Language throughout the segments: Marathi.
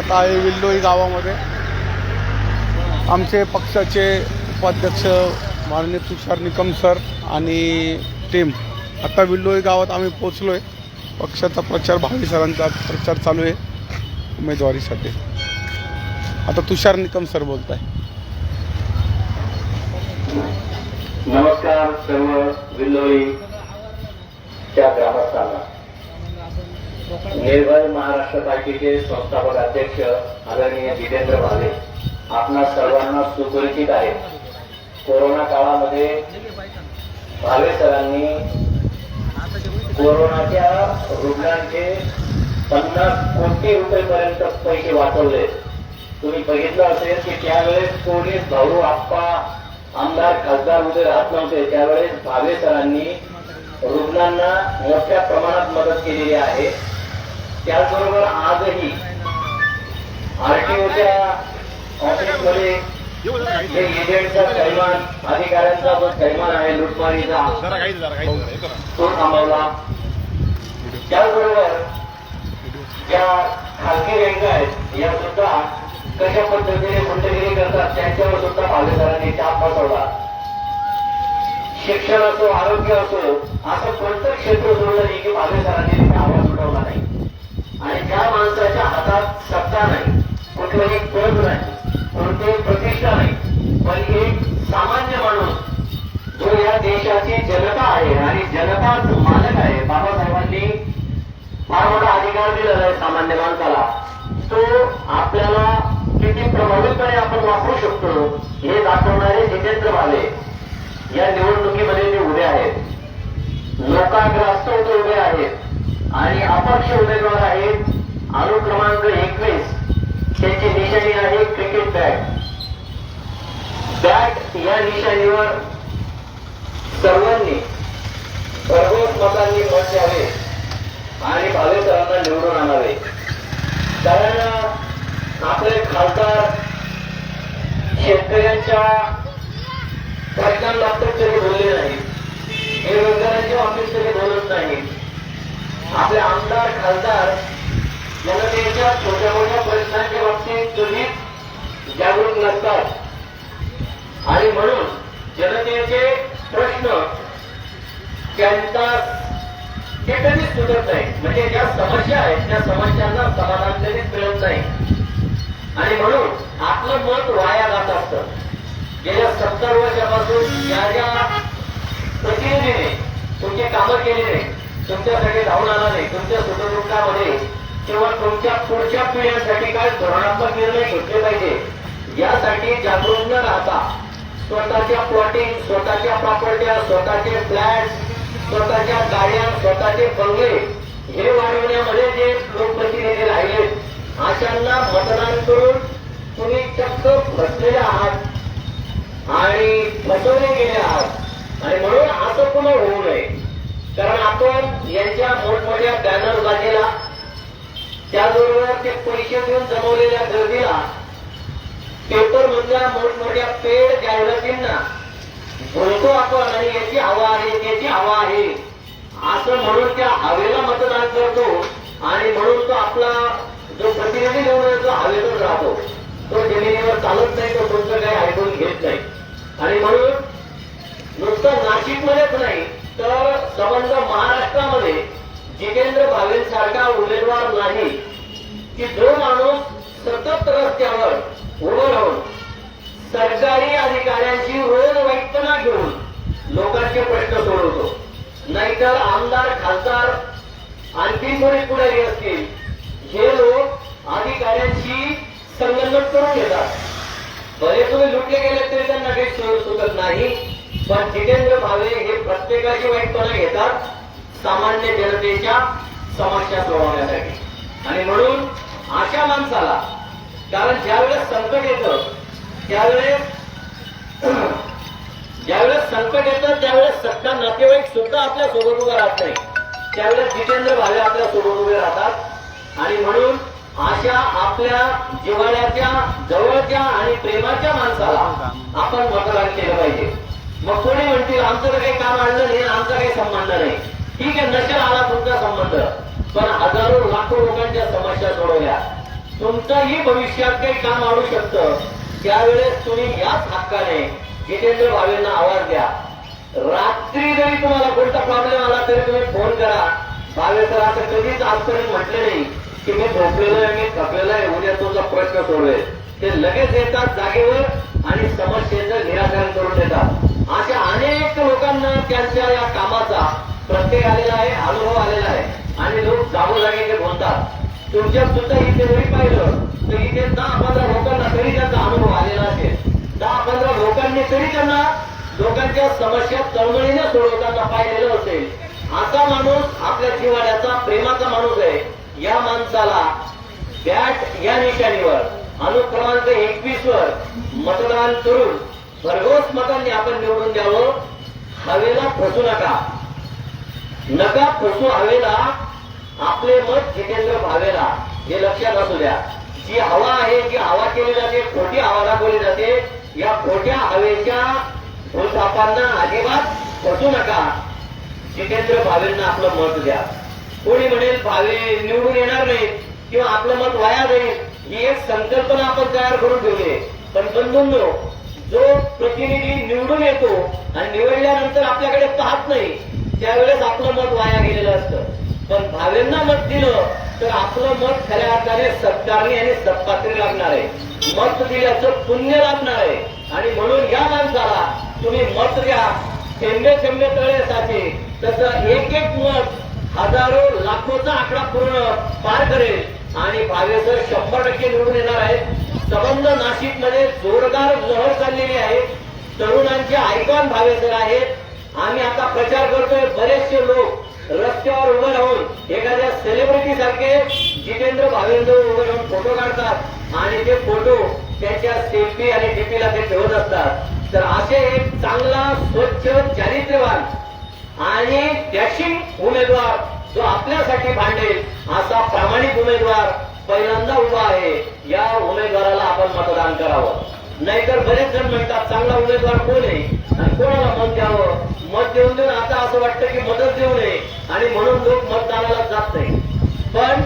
आता आहे विल्लोई गावामध्ये. आमचे पक्षाचे उपाध्यक्ष माननीय तुषार निकम सर आणि टीम. आता विल्लोई गावात आम्ही पोचलो आहे पक्षाचा प्रचार भावी सरांचा प्रचार चालू आहे उमेदवारीसाठी. आता तुषार निकम सर बोलत आहे नमस्कार सर्व विल्लोई त्या ग्रामस्थांना. निर्भय महाराष्ट्र पार्टीचे संस्थापक अध्यक्ष आदरणीय जितेंद्र भावे. आपणा सर्वांना सुपरिचित आहे. कोरोना काळामध्ये भावे सरांनी कोरोनाच्या रुग्णांचे पन्नास कोटी रुपयेपर्यंत पैसे वाचवले. तुम्ही बघितलं असेल की त्यावेळेस कोणीच भाऊ आप्पा आमदार खासदार उभे राहत नव्हते. त्यावेळेस भावे सरांनी रुग्णांना मोठ्या प्रमाणात मदत केलेली आहे. त्याचबरोबर आजही आरटीओच्या ऑफिसमध्ये जे एजंटचा कैमान अधिकाऱ्यांचा जो कैमान आहे लुटमारीचा तो थांबवला. त्याचबरोबर ज्या खासगी बँका आहेत या सुद्धा कशा पद्धतीने गुंडगिरी करतात त्यांच्यावर सुद्धा भावेसरांनी चाप बसवला शिक्षण असो आरोग्य असो असं कोणतं क्षेत्र सोडलं नाही की भावेसरांनी तिथे आवाज उठवला नाही आणि त्या माणसाच्या हातात सत्ता नाही. कुठलंही पद नाही कोणतीही प्रतिष्ठा नाही. पण एक सामान्य माणूस जो या देशाची जनता आहे आणि जनता मालक आहे बाबासाहेबांनी फार मोठा अधिकार दिलेला आहे सामान्य माणसाला. तो आपल्याला किती प्रभावीपणे आपण वापरू शकतो हे दाखवणारे जितेंद्र भाले या निवडणुकीमध्ये ते उभे आहेत. लोकाग्रास्त ते उभे आहेत. आणि अपक्ष उमेदवार अनुक्रमांक क्रमांक एकवीस. त्यांची निशाणी आहे क्रिकेट बॅट बॅट या निशाणीवर सर्वांनी भरघोस मतांनी मत द्यावे आणि भावे सरांना निवडून आणावे. कारण आपले खासदार शेतकऱ्यांच्या प्रश्नांबाबत तरी बोलले नाही. बेरोजगारांच्या बाबतीत तरी बोलत नाही. आपले आमदार खासदार जनतेच्या छोट्या मोठ्या प्रश्नांच्या बाबतीत कधीच जागरूक नसतात. आणि म्हणून जनतेचे प्रश्न त्यांचा ते कधीच सुटत नाही. म्हणजे ज्या समस्या आहेत त्या समस्यांना समाधान कधीच मिळत नाही. आणि म्हणून आपलं मत वाया जात असतं. गेल्या सत्तर वर्षापासून ज्या ज्या प्रतिनिधीने तुमची कामं केली नाही तुमच्यासाठी धावून आला नाही तुमच्या सुखदुःखामध्ये किंवा तुमच्या पुढच्या पिढ्यांसाठी काय धोरणात्मक निर्णय घेतले पाहिजे? यासाठी जागरूक न राहता स्वतःच्या प्लॉटिंग स्वतःच्या प्रॉपर्ट्या स्वतःचे फ्लॅट स्वतःच्या गाड्या स्वतःचे बंगले हे वाढवण्यामध्ये जे लोकप्रतिनिधी राहिले अशांना मतदान करून तुम्ही चक्क फसलेले आहात आणि फसवले गेले आहात. आणि म्हणून असं पुन्हा होऊ नये. कारण आपण यांच्या मोठमोठ्या बॅनर ते पैसे देऊन जमवलेल्या गर्दीला पेपर मधल्या मोठमोठ्या पेड जाहिरातींना बोलतो आपण आणि याची हवा आहे त्याची हवा आहे. असं म्हणून त्या हवेला मतदान करतो आणि म्हणून तो आपला जो प्रतिनिधी निवडून येतो हवेतच राहतो. तो जमिनीवर चालत नाही तो कोणतं काही ऐकून घेत नाही. आणि म्हणून नुसतं नाशिकमध्येच नाही तर संबंध महाराष्ट्रामध्ये जितेंद्र भावेंसारखा उमेदवार नाही. की जो माणूस सतत रस्त्यावर उभं राहून सरकारी अधिकाऱ्यांची रोज वैतना घेऊन लोकांचे प्रश्न सोडवतो. नाहीतर आमदार खासदार आणखी कोणी पुढारी असतील हे लोक अधिकाऱ्यांशी संगनमत करून घेतात. भले तुम्ही लुटले गेले तरी त्यांना काही सोय सुटत नाही पण जितेंद्र भावे हे प्रत्येकाची वाईटपणा घेतात सामान्य जनतेच्या समस्या सोडवण्यासाठी. आणि म्हणून अशा माणसाला कारण ज्यावेळेस संकट येतं त्यावेळेस ज्यावेळेस संकट येतं त्यावेळेस सत्ता नातेवाईक सुद्धा आपल्यासोबत उभे राहत नाही. त्यावेळेस जितेंद्र भावे आपल्यासोबत उभे राहतात. आणि म्हणून अशा आपल्या जिव्हाळ्याच्या जवळच्या आणि प्रेमाच्या माणसाला आपण मतदान केलं पाहिजे. मग कोणी म्हणतील आमचं तर काही काम आणलं नाही आमचा काही संबंध नाही. ठीक आहे नसेल आला तुमचा संबंध. पण हजारो लाखो लोकांच्या समस्या सोडवल्या. तुमचंही भविष्यात काही काम आणू शकतं. त्यावेळेस तुम्ही याच हक्काने जितेंद्र भावेंना आवाज द्या. रात्री जरी तुम्हाला कोणता प्रॉब्लेम आला तरी तुम्ही फोन करा. भावे सर असं कधीच आजपर्यंत म्हटलं नाही की मी झोपलेलो आहे मी थकलेलो आहे उद्या तुमचा प्रश्न सोडवेल. ते लगेच येतात जागेवर आणि समस्येचं निराकरण करून देतात अशा अनेक लोकांना त्यांच्या या कामाचा प्रत्यय आलेला आहे अनुभव आलेला आहे आणि लोक जागोजागी ते सुद्धा इथे जरी पाहिलं तर इथे दहा पंधरा लोकांना तरी त्यांचा अनुभव आलेला असेल. दहा पंधरा लोकांनी तरी त्यांना लोकांच्या समस्या तळमळीने सोडवताना पाहिलेलं असेल. असा माणूस आपल्या जिवाड्याचा प्रेमाचा माणूस आहे. या माणसाला बॅट या निशाणीवर अनुक्रमांक एकवीस वर मतदान करून भरघोस मतांनी आपण निवडून द्यावं. हवेला फसू नका. नका फसू हवेला. आपले मत जितेंद्र भावेला हे लक्षात असू द्या. जी हवा आहे जी हवा केली जाते खोटी हवा दाखवली जाते या खोट्या हवेच्या भूलथापांना अजिबात फसू नका. जितेंद्र भावेंना आपलं मत द्या. कोणी म्हणेल भावे निवडून येणार नाही किंवा आपलं मत वाया जाईल ही एक संकल्पना आपण तयार करून ठेवली पण बंधूंनो जो प्रतिनिधी निवडून येतो आणि निवडल्यानंतर आपल्याकडे पाहत नाही त्यावेळेस आपलं मत वाया गेलेलं असतं. पण भावेंना मत दिलं तर आपलं मत खऱ्या अर्थाने सत्कारणी आणि सत्पात्री लागणार आहे. मत दिल्याचं पुण्य लागणार आहे. आणि म्हणून या माणसाला तुम्ही मत द्या. थेंबे थेंबे तळण्यासाठी तसं एक एक मत हजारो लाखोचा आकडा पूर्ण पार करेल. आणि भावेसर शंभर टक्के निवडून येणार आहेत. संबंध नाशिकमध्ये जोरदार लहर चाललेली आहे. तरुणांचे आयकॉन भावेसर आहेत. आम्ही आता प्रचार करतोय. बरेचसे लोक एखाद्या सेलिब्रिटी सारखे जितेंद्र भावेंद्र उभे राहून फोटो काढतात आणि ते फोटो त्याच्या सेल्फी आणि डीपीला ते ठेवत असतात. तर असे एक चांगला स्वच्छ चारित्र्यवान आणि डॅशिंग उमेदवार जो आपल्यासाठी भांडेल असा प्रामाणिक उमेदवार पहिल्यांदा उभा आहे. या उमेदवाराला आपण मतदान करावं. नाहीतर बरेच जण म्हणतात चांगला उमेदवार कोण आहे? आणि कोणाला मत द्यावं? मत देऊन देऊन आता असं वाटतं की मदत देऊ नये. आणि म्हणून लोक मतदानाला जात नाही पण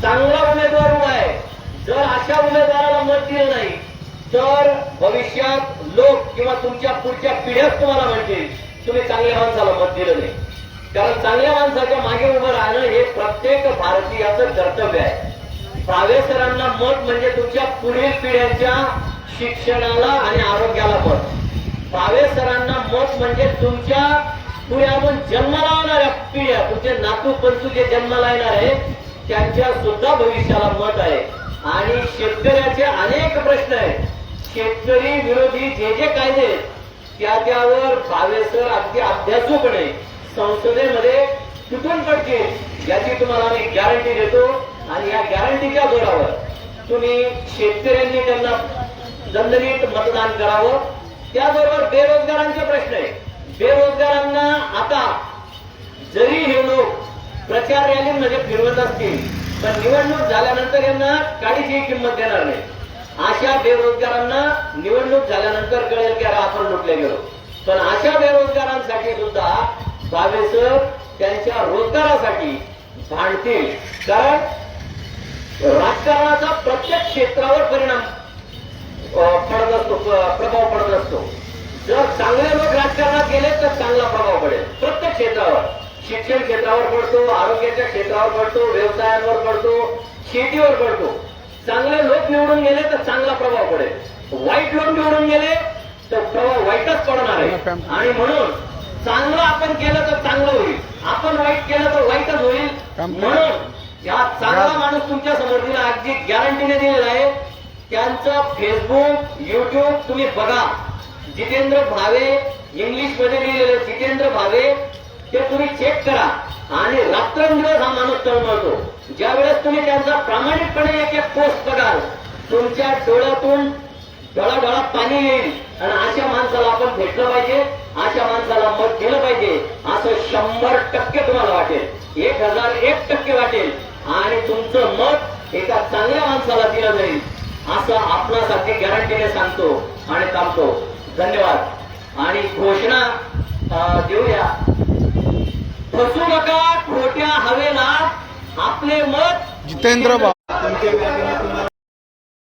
चांगला उमेदवार उभा आहे. जर अशा उमेदवाराला मत दिलं नाही तर भविष्यात लोक किंवा तुमच्या पुढच्या पिढ्यात तुम्हाला म्हणतील तुम्ही चांगल्या माणसाला मत दिलं नाही. कारण चांगल्या माणसाच्या मागे उभं राहणं हे प्रत्येक भारतीयाचं कर्तव्य आहे. प्रावेसरांना सरांना मत म्हणजे तुमच्या पुढील पिढ्यांच्या शिक्षणाला आणि आरोग्याला मत. प्रावेसरांना सरांना म्हणजे तुमच्यापुढे आपण जन्माला येणाऱ्या पिढ्या तुमचे नातू पंचू जे जन्माला येणार आहे त्यांच्या सुद्धा भविष्याला मत आहे. आणि शेतकऱ्याचे अनेक प्रश्न आहेत. शेतकरी विरोधी जे जे कायदे त्या त्यावर भावेसर अगदी अभ्यासूपणे संसदेमध्ये तुटून पडतील याची तुम्हाला आम्ही गॅरंटी देतो. आणि या गॅरंटीच्या जोरावर तुम्ही शेतकऱ्यांनी त्यांना दंडनीत मतदान करावं. त्याबरोबर बेरोजगारांचे प्रश्न आहे बेरोजगारांना आता जरी हे लोक प्रचार रॅलीमध्ये म्हणजे फिरवत असतील पण निवडणूक झाल्यानंतर यांना काडीची किंमत देणार नाही. अशा बेरोजगारांना निवडणूक झाल्यानंतर कळेल की अरे आपण लुटले गेलो. पण अशा बेरोजगारांसाठी सुद्धा भावेसर त्यांच्या रोजगारासाठी भांडतील. कारण राजकारणाचा प्रत्येक क्षेत्रावर परिणाम पडत असतो प्रभाव पडत असतो. जर चांगले लोक राजकारणात गेले तर चांगला प्रभाव पडेल. प्रत्येक क्षेत्रावर. शिक्षण क्षेत्रावर पडतो आरोग्याच्या क्षेत्रावर पडतो व्यवसायांवर पडतो शेतीवर पडतो. चांगले लोक निवडून गेले तर चांगला प्रभाव पडेल. वाईट लोक निवडून गेले तर प्रभाव वाईटच पडणार आहे. आणि म्हणून चांगलं आपण केलं तर चांगलं होईल. आपण वाईट केलं तर वाईटच होईल. म्हणून या चांगला माणूस तुमच्यासमोर दिला अगदी गॅरंटीने दिलेला आहे. त्यांचं फेसबुक युट्यूब तुम्ही बघा. जितेंद्र भावे इंग्लिशमध्ये लिहिलेलं जितेंद्र भावे ते तुम्ही चेक करा. आणि रात्रंदिवस हा माणूस तळमळतो. ज्या वेळेस तुम्ही त्यांचा प्रामाणिकपणे एक एक पोस्ट बघाल तुमच्या डोळ्यातून डोळा पाणी येईल. आणि अशा माणसाला आपण भेटलं पाहिजे अशा माणसाला मत दिलं पाहिजे. असं शंभर टक्के तुम्हाला वाटेल. एक हजार एक टक्के वाटेल. आणि तुमचं मत एका चांगल्या माणसाला दिलं जाईल. असं आपणासाठी गॅरंटीने सांगतो आणि थांबतो. धन्यवाद. आणि घोषणा देऊया. फसू नका खोट्या हवेला आपले मत जितेंद्र